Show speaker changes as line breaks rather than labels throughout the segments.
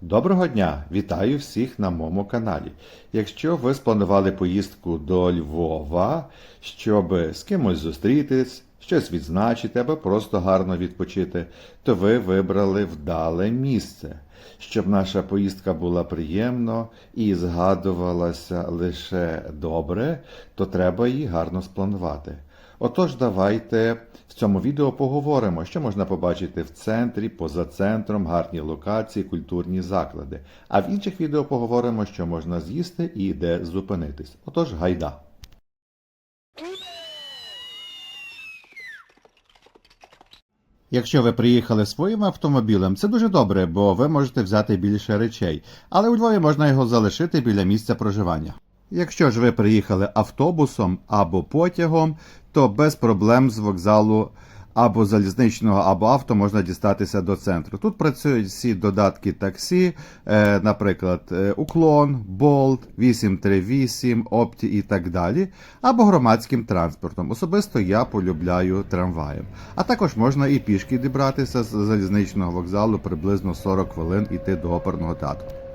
Доброго дня! Вітаю всіх на моєму каналі. Якщо ви спланували поїздку до Львова, щоб з кимось зустрітись, щось відзначити або просто гарно відпочити, то ви вибрали вдале місце. Щоб наша поїздка була приємно і згадувалася лише добре, то треба її гарно спланувати. Отож, давайте в цьому відео поговоримо, що можна побачити в центрі, поза центром, гарні локації, культурні заклади. А в інших відео поговоримо, що можна з'їсти і де зупинитись. Отож, гайда. Якщо ви приїхали своїм автомобілем, це дуже добре, бо ви можете взяти більше речей, але у Львові можна його залишити біля місця проживання. Якщо ж ви приїхали автобусом або потягом, то без проблем з вокзалу або залізничного, або авто можна дістатися до центру. Тут працюють всі додатки таксі, е, наприклад, е, Уклон, Болт, 838, Опті і так далі, або громадським транспортом. Особисто я полюбляю трамваєм. А також можна і пішки дібратися з залізничного вокзалу приблизно 40 хвилин іти до оперного театру.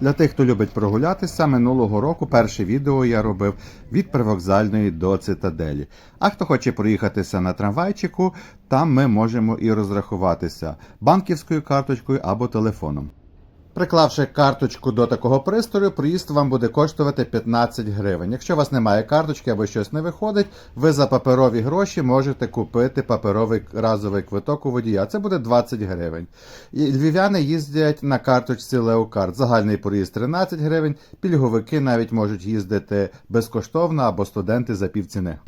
Для тих, хто любить прогулятися, минулого року перше відео я робив від привокзальної до цитаделі. А хто хоче проїхатися на трамвайчику, там ми можемо і розрахуватися банківською карточкою або телефоном. Приклавши карточку до такого пристрою, проїзд вам буде коштувати 15 гривень. Якщо у вас немає карточки або щось не виходить, ви за паперові гроші можете купити паперовий разовий квиток у водія. Це буде 20 гривень. Львів'яни їздять на карточці Леокарт. Загальний проїзд 13 гривень. Пільговики навіть можуть їздити безкоштовно або студенти за півціни.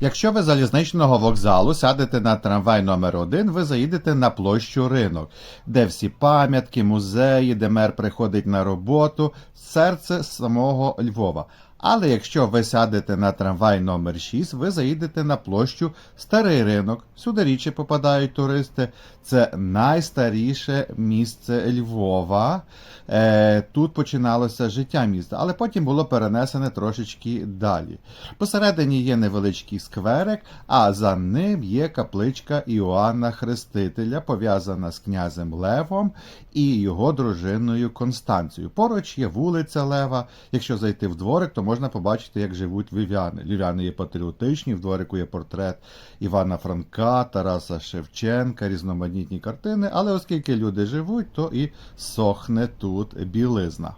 Якщо ви залізничного вокзалу сядете на трамвай номер 1 ви заїдете на площу ринок, де всі пам'ятки, музеї, де мер приходить на роботу, серце самого Львова. Але якщо ви сядете на трамвай номер 6 ви заїдете на площу Старий ринок. Сюди рідше попадають туристи. Це найстаріше місце Львова. Е, тут починалося життя міста, але потім було перенесене трошечки далі. Посередині є невеличкий скверик, а за ним є капличка Іоанна Хрестителя, пов'язана з князем Левом і його дружиною Констанцією. Поруч є вулиця Лева. Якщо зайти в дворик, то можна побачити, як живуть львів'яни. Львів'яни є патріотичні, в дворику є портрет Івана Франка, Тараса Шевченка, різноманітні картини, але оскільки люди живуть, то і сохне тут білизна.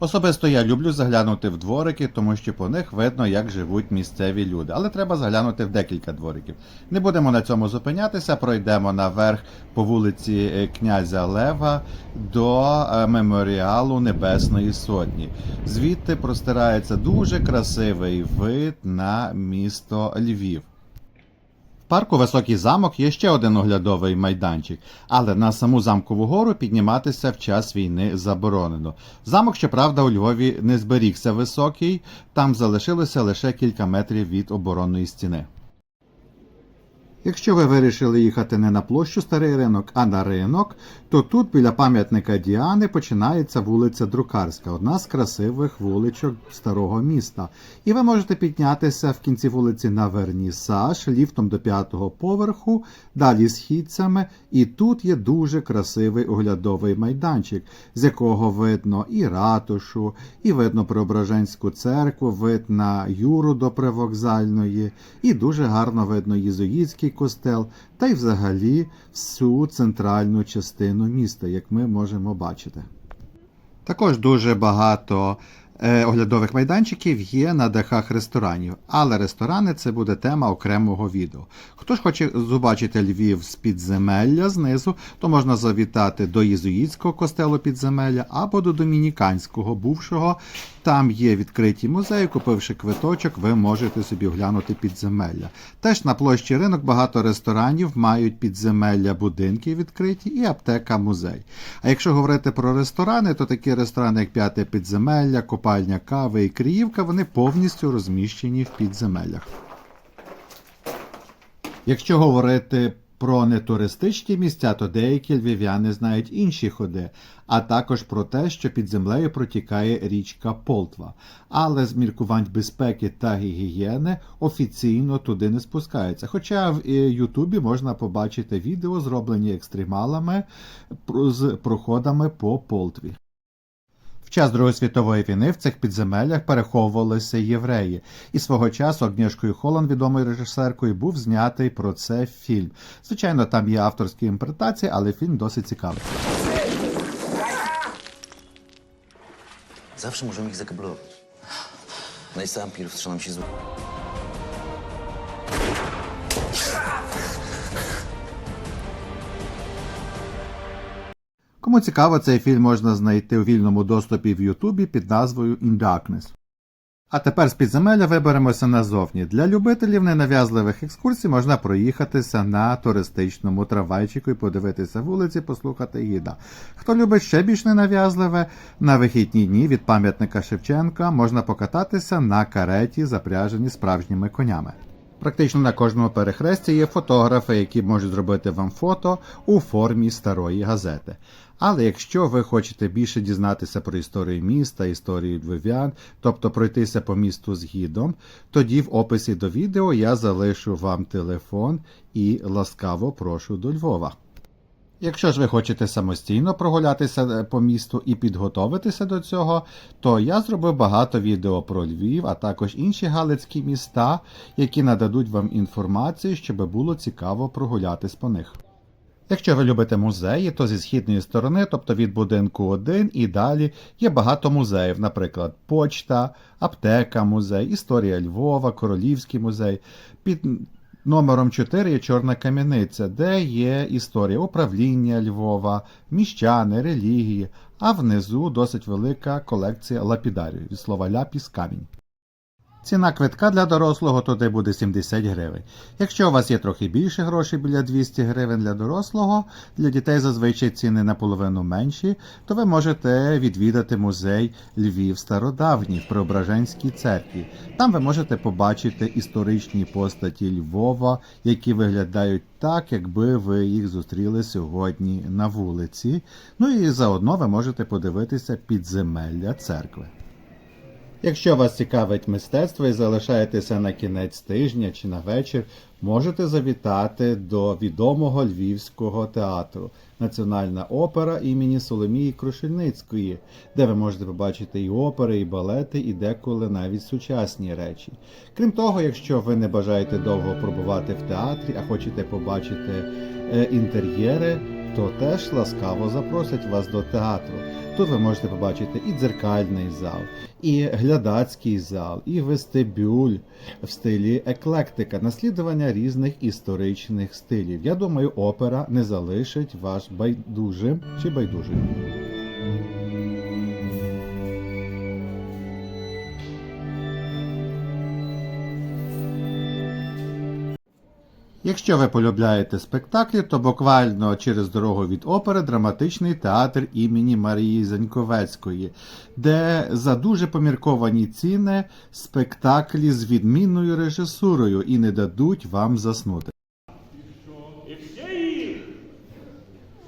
Особисто я люблю заглянути в дворики, тому що по них видно, як живуть місцеві люди. Але треба заглянути в декілька двориків. Не будемо на цьому зупинятися, пройдемо наверх по вулиці е, князя Лева до е, меморіалу Небесної Сотні. Звідти простирається дуже красивий вид на місто Львів. Парку Високий замок є ще один оглядовий майданчик, але на саму замкову гору підніматися в час війни заборонено. Замок, щоправда, у Львові не зберігся високий, там залишилося лише кілька метрів від оборонної стіни. Якщо ви вирішили їхати не на площу Старий ринок, а на ринок, то тут біля пам'ятника Діани починається вулиця Друкарська, одна з красивих вуличок старого міста. І ви можете піднятися в кінці вулиці на Вернісаж, ліфтом до п'ятого поверху, далі східцями, і тут є дуже красивий оглядовий майданчик, з якого видно і ратушу, і видно Преображенську церкву, вид на Юру до привокзальної, і дуже гарно видно єзуїтський костел, та й взагалі всю центральну частину міста, як ми можемо бачити. Також дуже багато е, оглядових майданчиків є на дахах ресторанів, але ресторани це буде тема окремого відео. Хто ж хоче побачити Львів з підземелля знизу, то можна завітати до єзуїтського костелу підземелля або до домініканського бувшого. Там є відкриті музеї, купивши квиточок, ви можете собі оглянути підземелля. Теж на площі ринок багато ресторанів мають підземелля будинки відкриті і аптека музей. А якщо говорити про ресторани, то такі ресторани, як п'яте підземелля, купальня кави і Криївка, вони повністю розміщені в підземеллях. Якщо говорити Про нетуристичні місця, то деякі львів'яни знають інші ходи, а також про те, що під землею протікає річка Полтва. Але з міркувань безпеки та гігієни офіційно туди не спускаються. Хоча в е, Ютубі можна побачити відео, зроблені екстремалами з проходами по Полтві. В час Другої світової війни в цих підземеллях переховувалися євреї, і свого часу Агнішкою Холланд, відомою режисеркою, був знятий про це фільм. Звичайно, там є авторські імпретації, але фільм досить цікавий.
Zawsze możemy ich zakablować. No i sam
Кому цікаво, цей фільм можна знайти у вільному доступі в Ютубі під назвою In Darkness. А тепер з підземелля виберемося назовні. Для любителів ненав'язливих екскурсій можна проїхатися на туристичному трамвайчику і подивитися вулиці, послухати гіда. Хто любить ще більш ненав'язливе, на вихідні дні від пам'ятника Шевченка можна покататися на кареті, запряженій справжніми конями. Практично на кожному перехресті є фотографи, які можуть зробити вам фото у формі старої газети. Але якщо ви хочете більше дізнатися про історію міста, історію львів'ян, тобто пройтися по місту з гідом, тоді в описі до відео я залишу вам телефон і ласкаво прошу до Львова. Якщо ж ви хочете самостійно прогулятися е, по місту і підготовитися до цього, то я зробив багато відео про Львів, а також інші галицькі міста, які нададуть вам інформацію, щоб було цікаво прогулятись по них. Якщо ви любите музеї, то зі східної сторони, тобто від будинку 1 і далі, є багато музеїв, наприклад, Почта, Аптека музей, Історія Львова, Королівський музей. Під номером 4 є Чорна кам'яниця, де є історія управління Львова, міщани, релігії, а внизу досить велика колекція лапідарів від слова ляпіс камінь. Ціна квитка для дорослого туди буде 70 гривень. Якщо у вас є трохи більше грошей біля 200 гривень для дорослого, для дітей зазвичай ціни наполовину менші, то ви можете відвідати музей Львів Стародавній в Преображенській церкві. Там ви можете побачити історичні постаті Львова, які виглядають так, якби ви їх зустріли сьогодні на вулиці. Ну і заодно ви можете подивитися підземелля церкви. Якщо вас цікавить мистецтво і залишаєтеся на кінець тижня чи на вечір, можете завітати до відомого львівського театру Національна опера імені Соломії Крушельницької, де ви можете побачити і опери, і балети, і деколи навіть сучасні речі. Крім того, якщо ви не бажаєте довго пробувати в театрі, а хочете побачити е, інтер'єри, то теж ласкаво запросять вас до театру. Тут ви можете побачити і дзеркальний зал, і глядацький зал, і вестибюль в стилі еклектика, наслідування різних історичних стилів. Я думаю, опера не залишить вас байдужим чи байдужим. Якщо ви полюбляєте спектаклі, то буквально через дорогу від опери драматичний театр імені Марії Заньковецької, де за дуже помірковані ціни спектаклі з відмінною режисурою і не дадуть вам заснути.
І все їх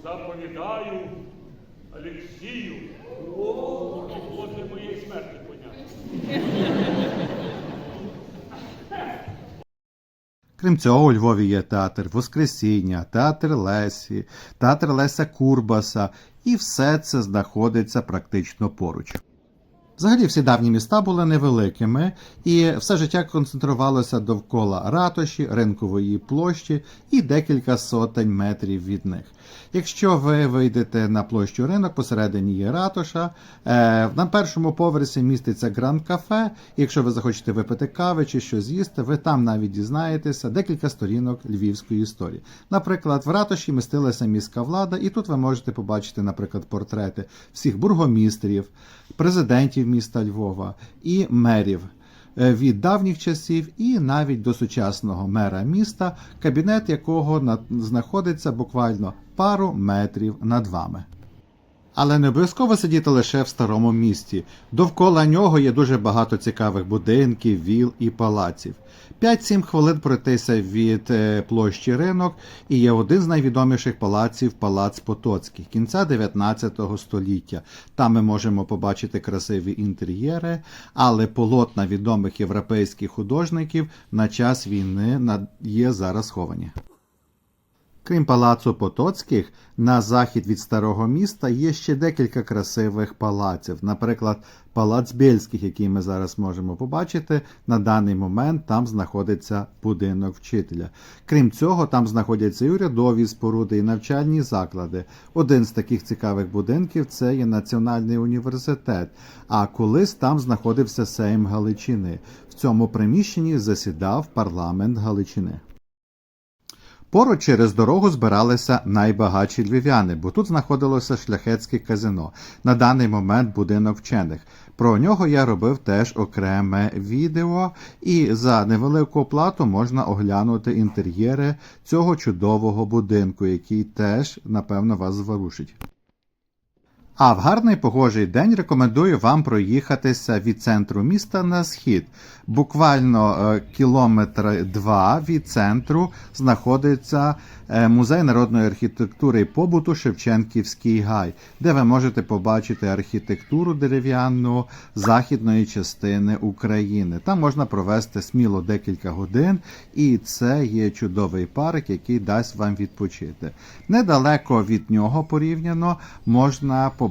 заповідаю Олексію. Боже моєї смерті поняття.
Крім цього, у Львові є театр Воскресіння, театр Лесі, театр Леся Курбаса, і все це знаходиться практично поруч. Взагалі всі давні міста були невеликими, і все життя концентрувалося довкола ратуші, ринкової площі і декілька сотень метрів від них. Якщо ви вийдете на площу ринок, посередині є ратуша, е, на першому поверсі міститься гранд кафе. Якщо ви захочете випити кави чи щось з'їсти, ви там навіть дізнаєтеся декілька сторінок львівської історії. Наприклад, в ратуші містилася міська влада, і тут ви можете побачити, наприклад, портрети всіх бургомістрів, президентів міста Львова і мерів е, від давніх часів і навіть до сучасного мера міста, кабінет якого знаходиться буквально пару метрів над вами. Але не обов'язково сидіти лише в старому місті. Довкола нього є дуже багато цікавих будинків, віл і палаців. 5-7 хвилин пройтися від е, площі ринок, і є один з найвідоміших палаців палац Потоцьких кінця 19 століття. Там ми можемо побачити красиві інтер'єри, але полотна відомих європейських художників на час війни є зараз сховані. Крім палацу Потоцьких, на захід від старого міста є ще декілька красивих палаців. Наприклад, палац Бєльських, який ми зараз можемо побачити. На даний момент там знаходиться будинок вчителя. Крім цього, там знаходяться і урядові споруди, і навчальні заклади. Один з таких цікавих будинків це є Національний університет. А колись там знаходився Сейм Галичини. В цьому приміщенні засідав парламент Галичини. Поруч через дорогу збиралися найбагатші львів'яни, бо тут знаходилося шляхетське казино. На даний момент будинок вчених. Про нього я робив теж окреме відео, і за невелику оплату можна оглянути інтер'єри цього чудового будинку, який теж, напевно, вас зворушить. А в гарний погожий день рекомендую вам проїхатися від центру міста на схід. Буквально е, кілометр два від центру знаходиться е, музей народної архітектури і побуту Шевченківський гай, де ви можете побачити архітектуру дерев'яну західної частини України. Там можна провести сміло декілька годин, і це є чудовий парк, який дасть вам відпочити. Недалеко від нього порівняно можна побачити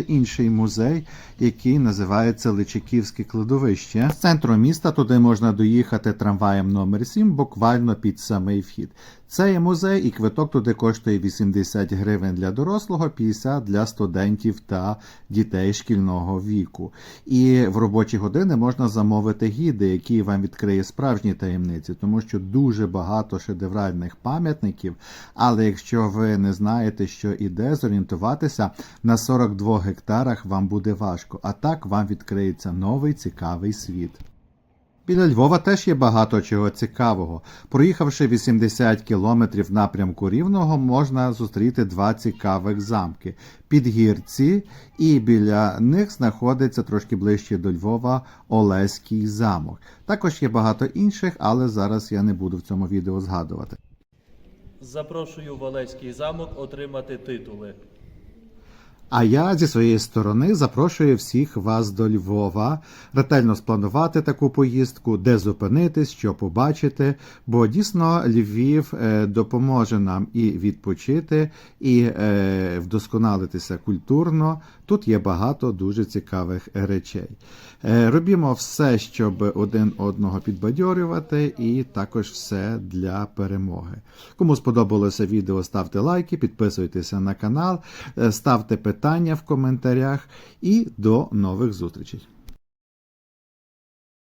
інший музей, який називається Личаківське кладовище. З центру міста туди можна доїхати трамваєм номер 7 буквально під самий вхід. Це є музей, і квиток туди коштує 80 гривень для дорослого, 50 для студентів та дітей шкільного віку. І в робочі години можна замовити гіди, який вам відкриє справжні таємниці, тому що дуже багато шедевральних пам'ятників. Але якщо ви не знаєте, що іде, зорієнтуватися на 42 гектарах вам буде важко. А так вам відкриється новий цікавий світ. Біля Львова теж є багато чого цікавого. Проїхавши 80 кілометрів напрямку Рівного, можна зустріти два цікавих замки. Підгірці, і біля них знаходиться трошки ближче до Львова Олеський замок. Також є багато інших, але зараз я не буду в цьому відео згадувати.
Запрошую в Олеський замок отримати титули.
А я зі своєї сторони запрошую всіх вас до Львова ретельно спланувати таку поїздку, де зупинитись, що побачити. Бо дійсно Львів е, допоможе нам і відпочити, і е, вдосконалитися культурно. Тут є багато дуже цікавих речей. Е, робімо все, щоб один одного підбадьорювати, і також все для перемоги. Кому сподобалося відео, ставте лайки, підписуйтеся на канал, ставте питання в коментарях і до нових зустрічей.